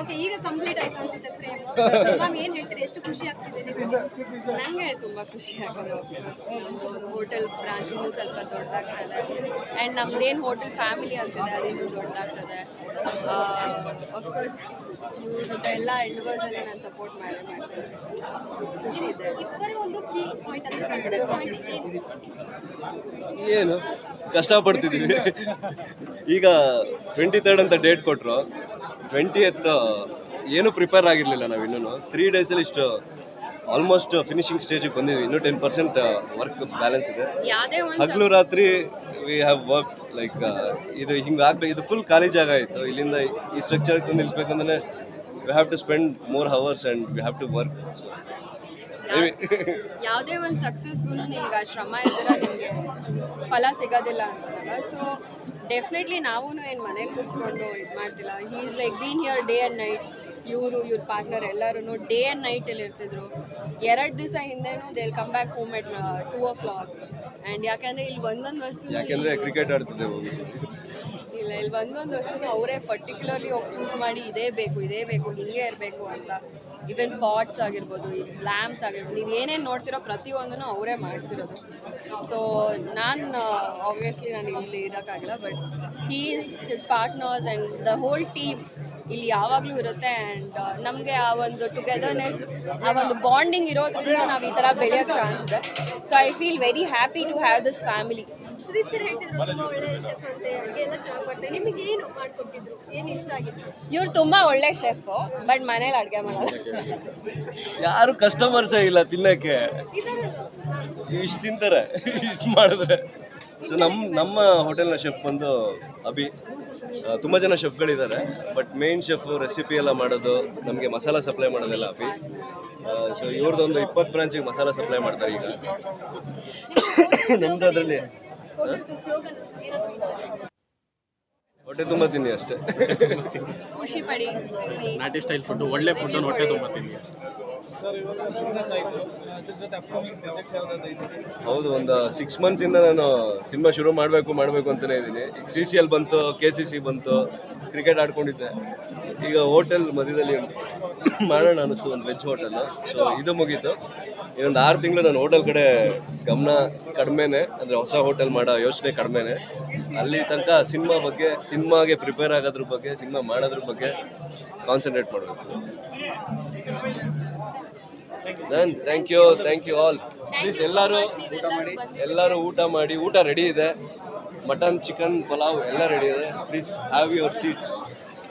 Okay ಈಗ complete ಆಯ್ತು ಅನ್ಸುತ್ತೆ ಫ್ರೇಮ್ ಮ್ಯಾಮ್ ಏನ್ ಹೇಳ್ತೀರಿ? ಎಷ್ಟು ಖುಷಿ ಆಗ್ತಿದೆ ನಿಮಗೆ? ನನಗೆ ತುಂಬ ಖುಷಿ ಆಗಿದೆ ನಮ್ಮದು ಒಂದು ಹೋಟೆಲ್ ಬ್ರಾಂಚ್ ಇನ್ನೂ ಸ್ವಲ್ಪ ದೊಡ್ಡದಾಗ್ತದೆ. ಆ್ಯಂಡ್ ನಮ್ದೇನು ಹೋಟೆಲ್ ಫ್ಯಾಮಿಲಿ ಅಂತಿದೆ ಅದೇನು ದೊಡ್ಡದಾಗ್ತದೆ. ಅಫ್ಕೋರ್ಸ್ ಇವ್ರ ಎಲ್ಲ ಎಂಡ್ವರ್ಸಲ್ಲಿ ನಾನು ಸಪೋರ್ಟ್ ಮಾಡೇ ಮಾಡ್ತೀನಿ. ಖುಷಿ ಇದೆ. ಇಬ್ಬರ ಒಂದು ಕೀ ಪಾಯಿಂಟ್ ಅಂದ್ರೆ ಸಕ್ಸಸ್ ಪಾಯಿಂಟ್ ಏನು? ಏನು? ಕಷ್ಟಪಡ್ತಿದ್ದೀವಿ ಈಗ ಟ್ವೆಂಟಿ ತರ್ಡ್ ಅಂತ ಡೇಟ್ ಕೊಟ್ಟರು ಟ್ವೆಂಟಿ ಎತ್ ಏನು ಪ್ರಿಪೇರ್ ಆಗಿರಲಿಲ್ಲ ನಾವು ಇನ್ನೂ ತ್ರೀ ಡೇಸಲ್ಲಿ ಇಷ್ಟು ಆಲ್ಮೋಸ್ಟ್ ಫಿನಿಶಿಂಗ್ ಸ್ಟೇಜಿಗೆ ಬಂದಿದ್ವಿ. ಇನ್ನೂ ಟೆನ್ ಪರ್ಸೆಂಟ್ ವರ್ಕ್ ಬ್ಯಾಲೆನ್ಸ್ ಇದೆ. ಹಗಲು ರಾತ್ರಿ ವಿ ಹ್ಯಾವ್ ವರ್ಕ್ ಲೈಕ್ ಇದು ಹಿಂಗೆ ಆಗ್ಬೇಕು ಇದು ಫುಲ್ ಖಾಲಿ ಜಾಗ ಆಯಿತು. ಇಲ್ಲಿಂದ ಈ ಸ್ಟ್ರಕ್ಚರ್ ತಂದು ನಿಲ್ಲಿಸ್ಬೇಕಂದ್ರೆ we have to spend more hours and we have to work so ಯಾವುದೇ ಒಂದು ಸಕ್ಸಸ್ಗೂ ನಿಮ್ಗೆ ಆ ಶ್ರಮ ಇದ್ದರೆ ನಿಮಗೆ ಫಲ ಸಿಗೋದಿಲ್ಲ ಅಂತಾರಲ್ಲ. ಸೊ ಡೆಫಿನೆಟ್ಲಿ ನಾವೂ ಏನು ಮನೇಲಿ ಕೂತ್ಕೊಂಡು ಇದು ಮಾಡ್ತಿಲ್ಲ. He is like been here day and night ಇವರು ಇವ್ರ ಪಾರ್ಟ್ನರ್ ಎಲ್ಲರೂ ಡೇ ಆ್ಯಂಡ್ ನೈಟಲ್ಲಿ ಇರ್ತಿದ್ರು. ಎರಡು ದಿವಸ ಹಿಂದೆನೂ they'll come back home at two o'clock and ಯಾಕಂದರೆ ಇಲ್ಲಿ ಒಂದೊಂದು ವಸ್ತು ಕ್ರಿಕೆಟ್ ಆಡ್ತಿದ್ದೆವು ಇಲ್ಲ ಇಲ್ಲಿ ಒಂದೊಂದು ವಸ್ತು ಅವರೇ ಪರ್ಟಿಕ್ಯುಲರ್ಲಿ ಹೋಗಿ ಚೂಸ್ ಮಾಡಿ ಇದೇ ಬೇಕು ಇದೇ ಬೇಕು ಹಿಂಗೆ ಇರಬೇಕು ಅಂತ. ಈವನ್ ಪಾಟ್ಸ್ ಆಗಿರ್ಬೋದು, ಈ ಲ್ಯಾಂಪ್ಸ್ ಆಗಿರ್ಬೋದು, ನೀವು ಏನೇನು ನೋಡ್ತಿರೋ ಪ್ರತಿಯೊಂದನ್ನು ಅವರೇ ಮಾಡಿಸಿರೋದು. ಸೊ ನಾನು ಆಬ್ವಿಯಸ್ಲಿ ನಾನು ಇಲ್ಲಿ ಇರೋಕ್ಕಾಗಿಲ್ಲ but he his partners and the whole team ಇಲ್ಲಿ ಯಾವಾಗಲೂ ಇರುತ್ತೆ ಆ್ಯಂಡ್ ನಮಗೆ ಆ ಒಂದು ಟುಗೆದರ್ನೆಸ್ ಆ ಒಂದು ಬಾಂಡಿಂಗ್ ಇರೋದ್ರಿಂದ ನಾವು ಈ ಥರ ಬೆಳೆಯೋಕ್ಕೆ ಚಾನ್ಸ್ ಇದೆ. So I feel very happy to have this family Sudeep sir ಹೇಳ್ತಿದ್ರು ತುಂಬಾ ಒಳ್ಳೆ ಶೆಫ್ ಅಂತ ಅಡುಗೆ ಎಲ್ಲ ಚೆನ್ನಾಗಿ ಮಾಡ್ತಾರೆ. ನಿಮಗೆ ಏನು ಮಾಡ್ಕೊಟ್ಟಿದ್ರು? ಏನು ಇಷ್ಟ ಆಗಿತ್ತು? ಇವ್ರು ತುಂಬಾ ಒಳ್ಳೆ ಶೆಫ್ ಬಟ್ ಮನೇಲಿ ಅಡುಗೆ ಮಾಡಲ್ಲ. ಯಾರು ಕಸ್ಟಮರ್ಸೇ ಇಲ್ಲ ತಿನ್ನಕ್ಕೆ. ಇಷ್ಟು ತಿಂತಾರೆ ಇಷ್ಟು ಮಾಡಿದ್ರೆ. ಸೊ ನಮ್ಮ ನಮ್ಮ ಹೋಟೆಲ್ನ ಶೆಫ್ ಬಂದು ಅಭಿ. ತುಂಬ ಜನ ಶೆಫ್ಗಳಿದ್ದಾರೆ ಬಟ್ ಮೇನ್ ಶೆಫ್ ರೆಸಿಪಿ ಎಲ್ಲ ಮಾಡೋದು ನಮಗೆ ಮಸಾಲ ಸಪ್ಲೈ ಮಾಡೋದೆಲ್ಲ ಅಭಿ. ಸೊ ಇವ್ರದ್ದೊಂದು ಇಪ್ಪತ್ತು ಬ್ರಾಂಚಿಗೆ ಮಸಾಲ ಸಪ್ಲೈ ಮಾಡ್ತಾರೆ ಈಗ. ನಮ್ದು ಅದರಲ್ಲಿ ಹೊಟ್ಟೆ ತುಂಬ ತಿನ್ನಿ ಅಷ್ಟೇ. ಖುಷಿ ಪಡಿ. ನಾಟಿ ಸ್ಟೈಲ್ ಫುಡ್ ಒಳ್ಳೆ ಫುಡ್ ಹೊಟ್ಟೆ ತುಂಬ ತಿನ್ನಿ ಅಷ್ಟೇ. ಹೌದು ಒಂದು ಸಿಕ್ಸ್ ಇಂದ ನಾನು ಸಿನಿಮಾ ಶುರು ಮಾಡಬೇಕು ಮಾಡಬೇಕು ಅಂತಲೇ ಇದ್ದೀನಿ. ಈಗ ಸಿ ಸಿ ಎಲ್ ಬಂತು ಕೆ ಸಿ ಸಿ ಬಂತು ಕ್ರಿಕೆಟ್ ಆಡ್ಕೊಂಡಿದ್ದೆ. ಈಗ ಹೋಟೆಲ್ ಮಧ್ಯದಲ್ಲಿ ಮಾಡೋಣ ಅನ್ನಿಸ್ತು ಒಂದು ವೆಜ್ ಹೋಟೆಲ್ ಸೊ ಇದು ಮುಗೀತು. ಇನ್ನೊಂದು ಆರು ತಿಂಗಳು ನಾನು ಹೋಟೆಲ್ ಕಡೆ ಗಮನ ಕಡಿಮೆನೆ, ಅಂದರೆ ಹೊಸ ಹೋಟೆಲ್ ಮಾಡೋ ಯೋಚನೆ ಕಡಿಮೆನೆ. ಅಲ್ಲಿ ತನಕ ಸಿನಿಮಾ ಬಗ್ಗೆ, ಸಿನಿಮಾಗೆ ಪ್ರಿಪೇರ್ ಆಗೋದ್ರ ಬಗ್ಗೆ, ಸಿನಿಮಾ ಮಾಡೋದ್ರ ಬಗ್ಗೆ ಕಾನ್ಸಂಟ್ರೇಟ್ ಮಾಡಬೇಕು. Then thank you thank you all please ಎಲ್ಲರೂ ಊಟ ಮಾಡಿ ಎಲ್ಲರೂ ಊಟ ಮಾಡಿ, ಊಟ ರೆಡಿ ಇದೆ. ಮಟನ್ ಚಿಕನ್ ಪಲಾವ್ ಎಲ್ಲ ರೆಡಿ ಇದೆ. Please have your seats